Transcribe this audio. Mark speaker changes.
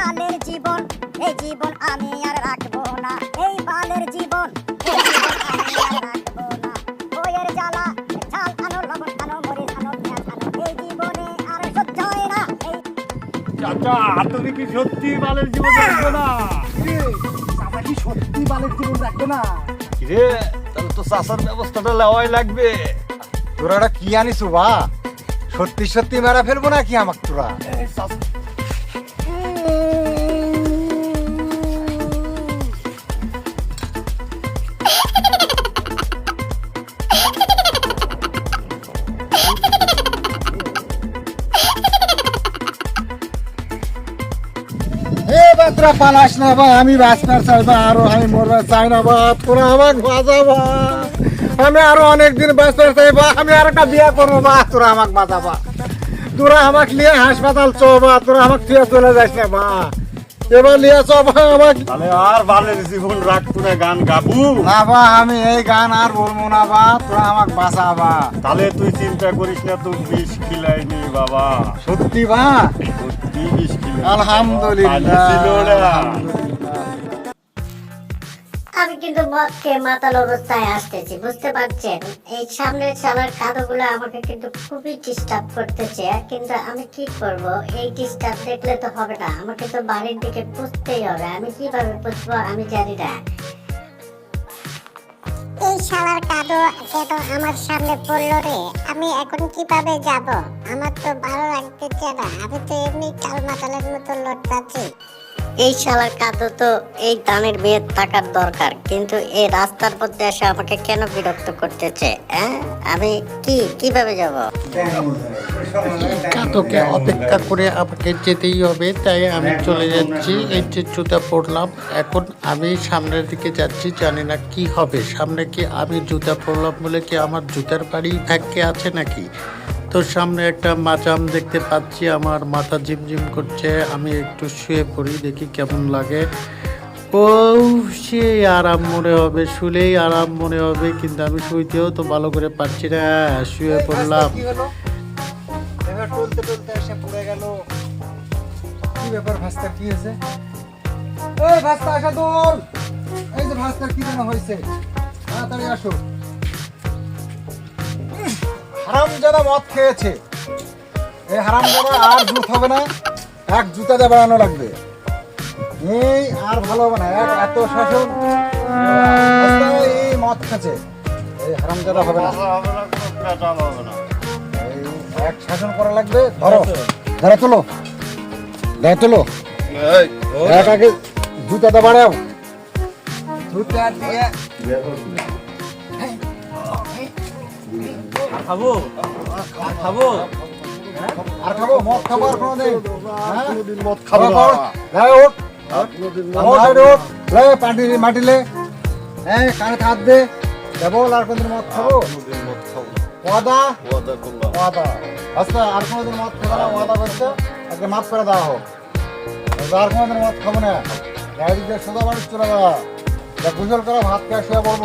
Speaker 1: বালের জীবন এই জীবন আমি আর রাখব না। এই বালের জীবন আমি আর রাখব না। বইয়ের জ্বালা ঝাল আনো লবণ আনো মরিচ আনো পেঁয়াজ আনো এই জীবনে আর সহ্য হয় না।
Speaker 2: চাচা তুমি কি সত্যি বালের জীবন রাখবে না?
Speaker 3: আমরা কি সত্যি বালের জীবন রাখব না?
Speaker 2: রে তাহলে তো চাষার ব্যবস্থাটা নেওয়াই লাগবে।
Speaker 4: তোরা কি আনিস বা সত্যি সত্যি মেরা ফেলব না কি আমাকে তোরা? তোরা পালাস না বা আমি বাঁচতে চাই বা আরও আমি মরতে চাই না বা তোরা আমাকে বাঁচাবা আমি আরও অনেক দিন বাঁচতে চাই বা আমি আর একটা বিয়ে করব বা তোরা আমাকে বাঁচাবা তোরা আমাকে নিয়ে হাসপাতাল চ বা তোরা আমাকে ফিরে চলে যাস না বা এবার নিয়ে চ বা আমাকে।
Speaker 2: তাহলে আর বালের জীবন রাখব না গান গাবু।
Speaker 4: না বা আমি এই গান আর বলব না বা তোরা আমাকে বাঁচাবা
Speaker 2: তাহলে তুই চিন্তা করিস না তুই বিষ খিলাইনি বাবা।
Speaker 4: সত্যি বা
Speaker 5: আমি কিন্তু মদকে মাতাল অবস্থায় আসতেছি, বুঝতে পারছেন? এই সামনের চালার কাদোগুলো আমাকে কিন্তু খুবই ডিস্টার্ব করতেছে, কিন্তু আমি কি করব? এই ডিস্টার্ব দেখলে তো হবে না, আমাকে তো বাড়ির দিকে পুষতেই হবে। আমি কীভাবে পুষবো আমি জানি না।
Speaker 6: শালার কাদো কেন আমার সামনে পড়ল রে, আমি এখন কীভাবে যাব? আমার তো ভালো লাগতেছে না, আমি তো এমনি কাল মাতালের মতো লটকাচ্ছি
Speaker 5: এই শালার কাদো তো এই দানের বিয়ে থাকার দরকার, কিন্তু এই রাস্তার মধ্যে এসে আমাকে কেন বিরক্ত করতেছে হ্যাঁ আমি কি, কীভাবে যাব?
Speaker 7: তোকে অপেক্ষা করে আমাকে যেতেই হবে, তাই আমি চলে যাচ্ছি, এই যে জুতা পরলাম, এখন আমি সামনের দিকে যাচ্ছি, জানি না কি হবে, সামনে কি আমি জুতা পরলাম বলে কি আমার জুতার বাড়ি ভাগ্যে আছে নাকি? তো সামনে একটা মাচাম দেখতে পাচ্ছি আমার মাথা ঝিমঝিম করছে আমি একটু শুয়ে পড়ি দেখি কেমন লাগে। ও সে আরাম মনে হবে শুলেই আরাম মনে হবে কিন্তু আমি শুইতেও তো ভালো করে পারছি না শুয়ে পড়লাম।
Speaker 4: কি টলতে টলতে এসে পড়ে গেল। কি ব্যাপার ভাস্তার কি হয়েছে? এই ভাস্তা আসা দোল এই যে ভাস্তার কি যেন হয়েছে তাড়াতাড়ি আসো। হারাম যারা মদ খেয়েছে। এই হারাম যারা আর জুত হবে না এক জুতা দিয়ে বাড়ানো লাগবে। এই আর ভালো হবে না এক এত শাসন। এই মদ খেয়েছে। এই হারাম যারা হবে না। এই এক শাসন করা লাগবে ধরো ধরো তোলো গায়ে তোলো। এক আগে জুতাটা বাড়াও জুতা দিয়ে।
Speaker 3: খাব? খাব?
Speaker 4: আর খাব? মদ খাব আর কোনোদিন? হ্যাঁ?
Speaker 2: কোনোদিন মদ খাব
Speaker 4: গায়ে ওঠ।
Speaker 2: আর মদ
Speaker 4: ওঠ,
Speaker 2: খাব
Speaker 4: ওঠ, ওঠ। লে, পাটি মাটিলে। হ্যাঁ কানে হাত দে। কেবল আর কোনদিন মদ খাব?
Speaker 2: কোনোদিন মদ খাব না।
Speaker 4: ওয়াদা?
Speaker 2: ওয়াদা করলাম।
Speaker 4: ওয়াদা। আচ্ছা আর কোনোদিন মদ খাব না ওয়াদা করছে? আজকে মাফ করে দেওয়া হোক এবার আর কোনোদিন মদ খাব না। গাড়ি দিয়ে সোজা বাড়ি চলে যাওয়া যা গোসল করা ভাত খেয়ে শুয়ে পড়ব।